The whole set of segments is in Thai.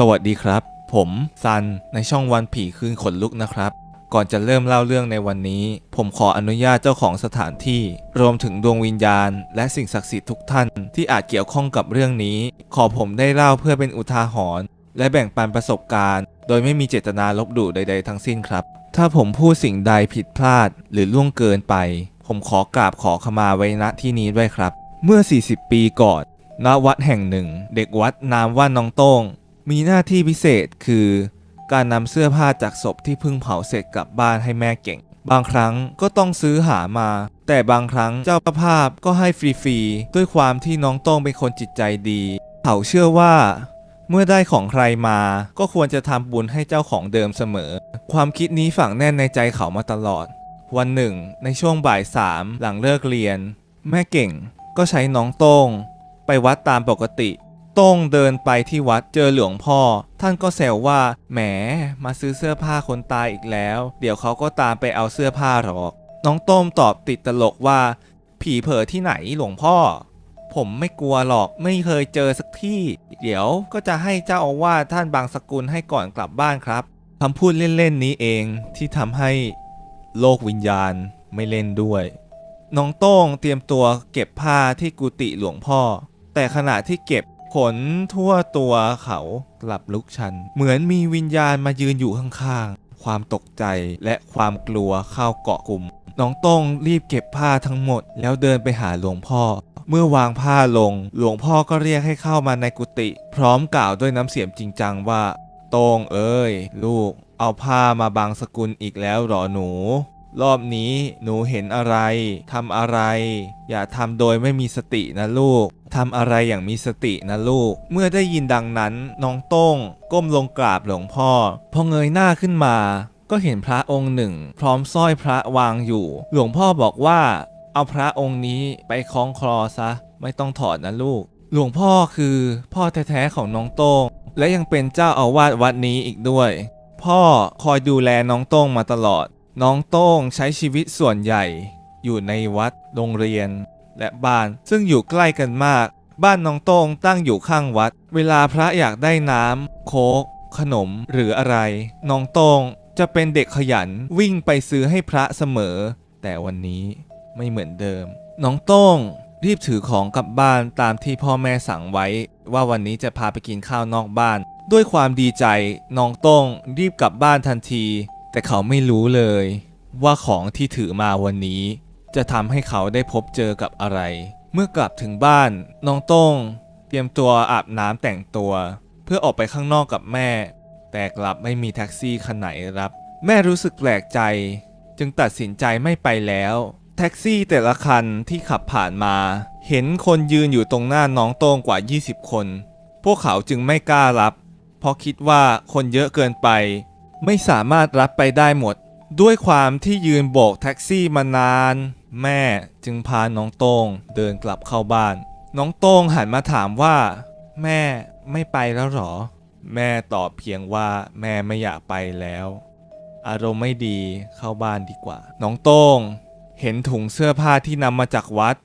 สวัสดีครับ ผมซันในช่องวันผีคืนขนลุกนะครับ ก่อนจะเริ่มเล่าเรื่องในวันนี้ ผมขออนุญาตเจ้าของสถานที่ รวมถึงดวงวิญญาณ และสิ่งศักดิ์สิทธิ์ทุกท่านที่อาจเกี่ยวข้องกับเรื่องนี้ ขอผมได้เล่าเพื่อเป็นอุทาหรณ์และแบ่งปันประสบการณ์ โดยไม่มีเจตนาลบหลู่ใด ๆ ทั้งสิ้นครับ ถ้าผมพูดสิ่งใดผิดพลาดหรือล่วงเกินไป ผมขอกราบขอขมาไว้ณที่นี้ด้วยครับ เมื่อ 40 ปีก่อนณวัดแห่งหนึ่ง เด็กวัดนามว่าน้องโต้ง มีหน้าที่พิเศษคือ การนำเสื้อผ้าจากศพที่เพิ่งเผาเสร็จกลับบ้านให้แม่เก่ง บางครั้งก็ต้องซื้อหามา แต่บางครั้งเจ้าภาพก็ให้ฟรีๆด้วยความที่น้องโต้งเป็นคนจิตใจดี เขาเชื่อว่า เมื่อได้ของใครมาก็ควรจะทำบุญให้เจ้าของเดิมเสมอ ความคิดนี้ฝังแน่นในใจเขามาตลอด วันหนึ่ง ในช่วงบ่ายสามหลังเลิกเรียน แม่เก่งก็ใช้น้องโต้งไปวัดตามปกติ ต้งเดินไปที่วัดเจอหลวงพ่อ ท่านก็แซวว่า แหม มาซื้อเสื้อผ้าคนตายอีกแล้ว เดี๋ยวเขาก็ตามไปเอาเสื้อผ้าหรอก น้องโต้มตอบติดตลกว่า ผีเผอที่ไหนหลวงพ่อ ผมไม่กลัวหรอกไม่เคยเจอสักที่ เดี๋ยวก็จะให้เจ้าอาวาสท่านบางสกุลให้ก่อนกลับบ้านครับคำพูดเล่นๆนี้เองที่ทำให้โลกวิญญาณไม่เล่นด้วย น้องโต้งเตรียมตัวเก็บผ้าที่กุฏิหลวงพ่อ แต่ขณะที่เก็บ ขนทั่วตัวเขากลับลุกชัน เหมือนมีวิญญาณมายืนอยู่ข้างๆ ความตกใจและความกลัวเข้าเกาะกลุ่ม น้องโต้งรีบเก็บผ้าทั้งหมด แล้วเดินไปหาหลวงพ่อ เมื่อวางผ้าลง หลวงพ่อก็เรียกให้เข้ามาในกุฏิพร้อมกล่าวด้วยน้ำเสียงจริงจังว่า โต้งเอ้ย ลูก เอาผ้ามาบางสกุลอีกแล้วหรอหนู รอบนี้หนูเห็นอะไรทำอะไร อย่าทำโดยไม่มีสตินะลูกทำอะไรอย่างมีสตินะลูก เมื่อได้ยินดังนั้นน้องโต้ง ก้มลงกราบหลวงพ่อ พอเงยหน้าขึ้นมา ก็เห็นพระองค์หนึ่ง พร้อมสร้อยพระวางอยู่ หลวงพ่อบอกว่า เอาพระองค์นี้ไปคล้องคลอซะ ไม่ต้องถอดนะลูก หลวงพ่อคือพ่อแท้ๆของน้องโต้ง และยังเป็นเจ้าอาวาสวัดนี้อีกด้วย พ่อคอยดูแลน้องโต้งมาตลอด น้องโต้งใช้ชีวิตส่วนใหญ่ อยู่ในวัด โรงเรียน และบ้านซึ่งอยู่ใกล้กันมาก บ้านน้องโต้งตั้งอยู่ข้างวัด เวลาพระอยากได้น้ำโค้กขนมหรืออะไร น้องโต้งจะเป็นเด็กขยันวิ่งไปซื้อให้พระเสมอ แต่วันนี้ไม่เหมือนเดิม น้องโต้งรีบถือของกลับบ้านตามที่พ่อแม่สั่งไว้ ว่าวันนี้จะพาไปกินข้าวนอกบ้าน ด้วยความดีใจ น้องโต้งรีบกลับบ้านทันที แต่เขาไม่รู้เลยว่าของที่ถือมาวันนี้ จะทำให้เขาได้พบเจอกับอะไร เมื่อกลับถึงบ้านน้องโต้ง เตรียมตัวอาบน้ำแต่งตัว เพื่อออกไปข้างนอกกับแม่ แต่กลับไม่มีแท็กซี่คันไหนรับ แม่รู้สึกแปลกใจ จึงตัดสินใจไม่ไปแล้ว แท็กซี่แต่ละคันที่ขับผ่านมา เห็นคนยืนอยู่ตรงหน้าน้องโต้งกว่า 20 คน พวกเขาจึงไม่กล้ารับ เพราะคิดว่าคนเยอะเกินไป ไม่สามารถรับไปได้หมด ด้วยความที่ยืนโบกแท็กซี่มานาน แม่จึงพาน้องโต้งเดินกลับเข้าบ้าน น้องโต้งหันมาถามว่า แม่ไม่ไปแล้วหรอ แม่ตอบเพียงว่าแม่ไม่อยากไปแล้ว อารมณ์ไม่ดีเข้าบ้านดีกว่า น้องโต้งเห็นถุงเสื้อผ้าที่นำมาจากวัด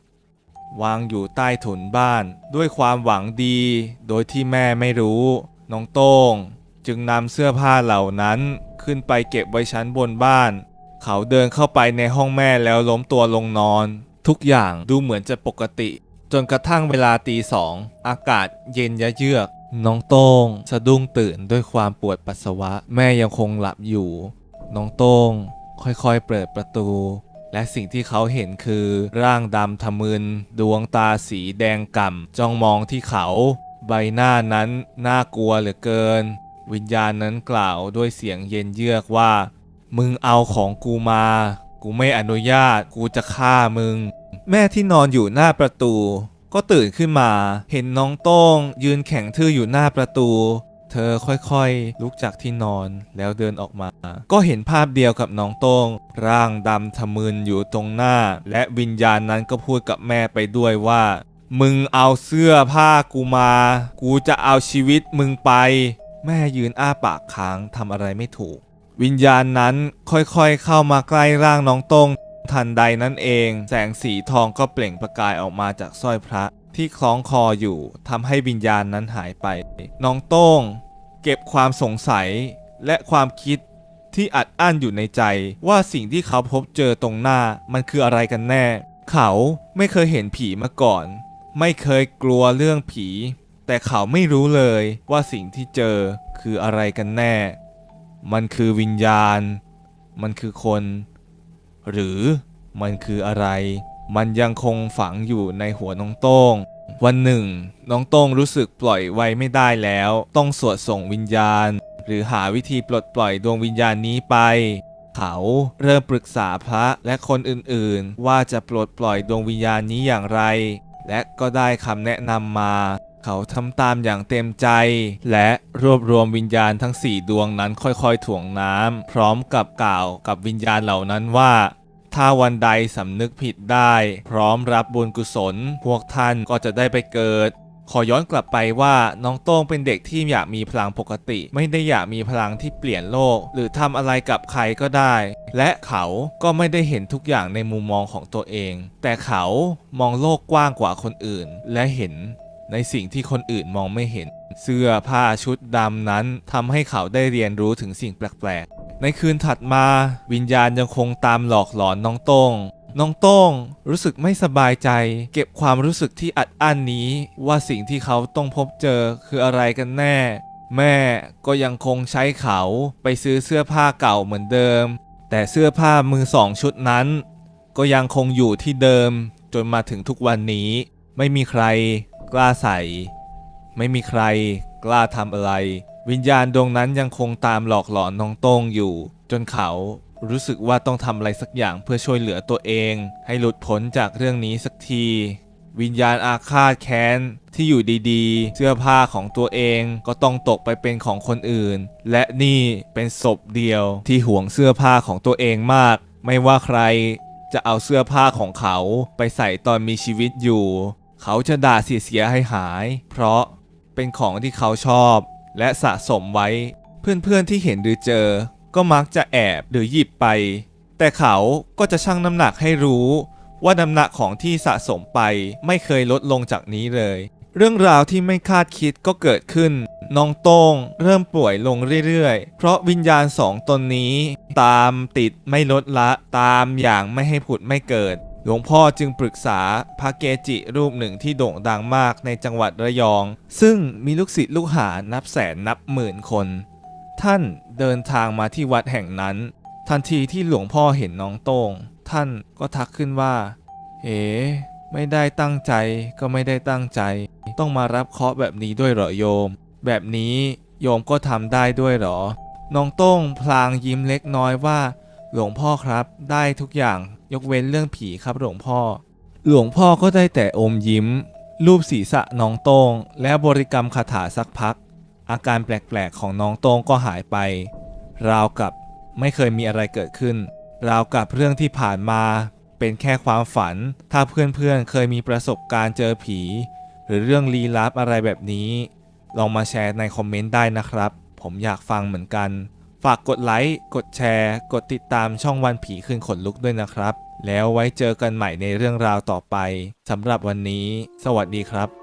วางอยู่ใต้ถุนบ้าน ด้วยความหวังดี โดยที่แม่ไม่รู้ น้องโต้ง จึงนำเสื้อผ้าเหล่านั้นขึ้นไปเก็บไว้ชั้นบนบ้าน เขาเดินเข้าไปในห้องแม่แล้วล้มตัวลงนอน ทุกอย่างดูเหมือนจะปกติ จนกระทั่งเวลาตีสองอากาศเย็นยะเยือก น้องโต้งสะดุ้งตื่นด้วยความปวดปัสสาวะ แม่ยังคงหลับอยู่ น้องโต้งค่อยๆเปิดประตู และสิ่งที่เขาเห็นคือร่างดำทะมึน ดวงตาสีแดงก่ำจ้องมองที่เขา ใบหน้านั้นน่ากลัวเหลือเกิน วิญญาณนั้นกล่าวด้วยเสียงเย็นเยือกว่า มึงเอาของกูมา กูไม่อนุญาต กูจะฆ่ามึง แม่ที่นอนอยู่หน้าประตู ก็ตื่นขึ้นมา เห็นน้องโต้ง ยืนแข็งทื่ออยู่หน้าประตู เธอค่อยๆ ลุกจากที่นอนแล้วเดินออกมา ก็เห็นภาพเดียวกับน้องโต้ง ร่างดำทะมึนอยู่ตรงหน้า และวิญญาณนั้นก็พูดกับแม่ไปด้วยว่ามึงเอาเสื้อผ้ากูมา กูจะเอาชีวิตมึงไป แม่ยืนอ้าปากค้างทำอะไรไม่ถูก วิญญาณนั้นค่อยๆเข้ามาใกล้ร่างน้องโต้งทันใดนั่นเอง แสงสีทองก็เปล่งประกายออกมาจากสร้อยพระที่คล้องคออยู่ทำให้วิญญาณนั้นหายไป น้องโต้ง เก็บความสงสัยและความคิดที่อัดอั้นอยู่ในใจ ว่าสิ่งที่เขาพบเจอตรงหน้ามันคืออะไรกันแน่ เขาไม่เคยเห็นผีมาก่อน ไม่เคยกลัวเรื่องผี แต่เขาไม่รู้เลยว่าสิ่งที่เจอคืออะไรกันแน่ มันคือวิญญาณ มันคือคน หรือมันคืออะไร มันยังคงฝังอยู่ในหัวน้องโต้ง วันหนึ่ง น้องโต้งรู้สึกปล่อยไว้ไม่ได้แล้ว ต้องสวดส่งวิญญาณ หรือหาวิธีปลดปล่อยดวงวิญญาณนี้ไป เขาเริ่มปรึกษาพระและคนอื่นๆ ว่าจะปลดปล่อยดวงวิญญาณนี้อย่างไร และก็ได้คำแนะนำมา เขาทำตามอย่างเต็มใจ และรวบรวมวิญญาณทั้งสี่ดวงนั้นค่อยๆถ่วงน้ำพร้อมกับกล่าวกับวิญญาณเหล่านั้นว่าถ้าวันใดสำนึกผิดได้ พร้อมรับบุญกุศล พวกท่านก็จะได้ไปเกิด ขอย้อนกลับไปว่าน้องโต้งเป็นเด็กที่อยากมีพลังปกติ ไม่ได้อยากมีพลังที่เปลี่ยนโลก หรือทำอะไรกับใครก็ได้ และเขาก็ไม่ได้เห็นทุกอย่างในมุมมองของตัวเอง แต่เขามองโลกกว้างกว่าคนอื่น และเห็น ในสิ่งที่คนอื่นมองไม่เห็น เสื้อผ้าชุดดำนั้นทำให้เขาได้เรียนรู้ถึงสิ่งแปลกๆ ในคืนถัดมา วิญญาณยังคงตามหลอกหลอนน้องโต้งน้องโต้งรู้สึกไม่สบายใจ เก็บความรู้สึกที่อัดอั้นนี้ ว่าสิ่งที่เขาต้องพบเจอคืออะไรกันแน่ แม่ก็ยังคงใช้เขาไปซื้อเสื้อผ้าเก่าเหมือนเดิม แต่เสื้อผ้ามือสองชุดนั้น ก็ยังคงอยู่ที่เดิม จนมาถึงทุกวันนี้ ไม่มีใคร กล้าใส่ ไม่มีใครกล้าทำอะไร วิญญาณดวงนั้นยังคงตามหลอกหลอนน้องโต้งอยู่ จนเขารู้สึกว่าต้องทำอะไรสักอย่างเพื่อช่วยเหลือตัวเอง ให้หลุดพ้นจากเรื่องนี้สักที วิญญาณอาฆาตแค้นที่อยู่ดีๆ เสื้อผ้าของตัวเองก็ต้องตกไปเป็นของคนอื่น และนี่เป็นศพเดียวที่ห่วงเสื้อผ้าของตัวเองมาก ไม่ว่าใครจะเอาเสื้อผ้าของเขาไปใส่ตอนมีชีวิตอยู่ เขาจะด่าเสียๆให้หาย เพราะเป็นของที่เขาชอบ และสะสมไว้ เพื่อนๆที่เห็นหรือเจอ ก็มักจะแอบหรือหยิบไป แต่เขาก็จะชั่งน้ำหนักให้รู้ ว่าน้ำหนักของที่สะสมไปไม่เคยลดลงจากนี้เลย เรื่องราวที่ไม่คาดคิดก็เกิดขึ้น น้องโต้งเริ่มป่วยลงเรื่อยๆ เพราะวิญญาณสองตนนี้ ตามติดไม่ลดละตามอย่างไม่ให้ผุดไม่เกิด หลวงพ่อจึงปรึกษาพระเกจิรูปหนึ่งที่โด่งดังมากในจังหวัดระยอง ซึ่งมีลูกศิษย์ลูกหานับแสนนับหมื่นคน ท่านเดินทางมาที่วัดแห่งนั้น ทันทีที่หลวงพ่อเห็นน้องโต้ง ท่านก็ทักขึ้นว่า เอ๋ไม่ได้ตั้งใจก็ไม่ได้ตั้งใจ ต้องมารับเคราะห์แบบนี้ด้วยเหรอโยม แบบนี้โยมก็ทำได้ด้วยเหรอ น้องโต้งพลางยิ้มเล็กน้อยว่า หลวงพ่อครับ ได้ทุกอย่างยกเว้นเรื่องผีครับหลวงพ่อ หลวงพ่อก็ได้แต่อมยิ้ม รูปศีรษะน้องโต้ง และบริกรรมคาถาสักพัก อาการแปลกๆของน้องโต้งก็หายไป ราวกับไม่เคยมีอะไรเกิดขึ้น ราวกับเรื่องที่ผ่านมาเป็นแค่ความฝัน ถ้าเพื่อนๆเคยมีประสบการณ์เจอผี หรือเรื่องลี้ลับอะไรแบบนี้ ลองมาแชร์ในคอมเมนต์ได้นะครับ ผมอยากฟังเหมือนกัน ฝากกดไลค์ กดแชร์ กดติดตามช่องวันผีคืนขนลุกด้วยนะครับ แล้วไว้เจอกันใหม่ในเรื่องราวต่อไปสำหรับวันนี้ สวัสดีครับ